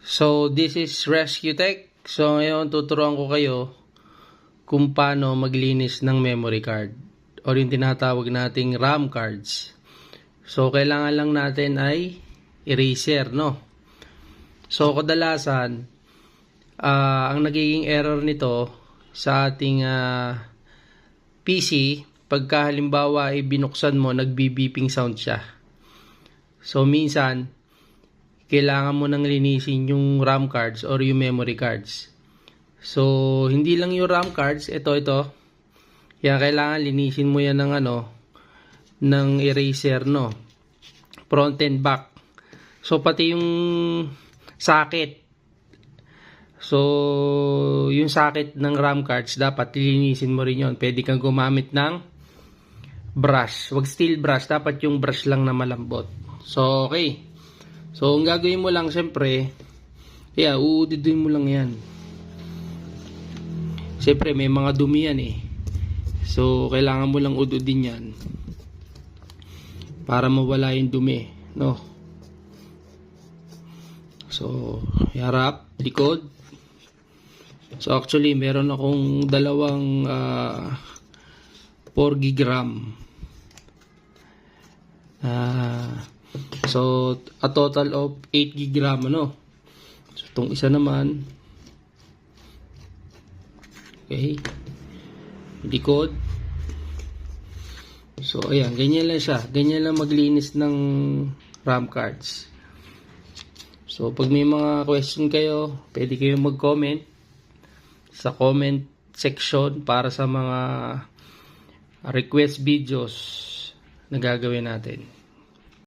So, this is Rescue Tech. So, ngayon tuturuan ko kayo kung paano maglinis ng memory card or yung tinatawag nating RAM cards. So, kailangan lang natin ay eraser, no? So, kadalasan, ah, ang nagiging error nito sa ating ah, PC, pagka halimbawa ay binuksan mo, nagbi-beeping sound siya. So, minsan, kailangan mo nang linisin yung RAM cards or yung memory cards. So, hindi lang yung RAM cards, ito, ito. Kaya kailangan linisin mo yan ng ano, ng eraser, no? Front and back. So, pati yung socket. So, yung socket ng RAM cards, dapat linisin mo rin yon. Pwede kang gumamit ng brush. Wag steel brush, dapat yung brush lang na malambot. So, okay. So, ang gagawin mo lang, syempre, yeah, uudiduin mo lang yan. Syempre, may mga dumi yan eh. So, kailangan mo lang ududin yan. Para mawala yung dumi, no? So, harap, likod. So, actually, meron akong dalawang ah, 4 gigram. Ah, so, a total of 8 gigram, ano? So, itong isa naman. Okay. Likod. So, ayan. Ganyan lang siya. Ganyan lang maglinis ng RAM cards. So, pag may mga question kayo, pwede kayo mag-comment sa comment section para sa mga request videos na gagawin natin.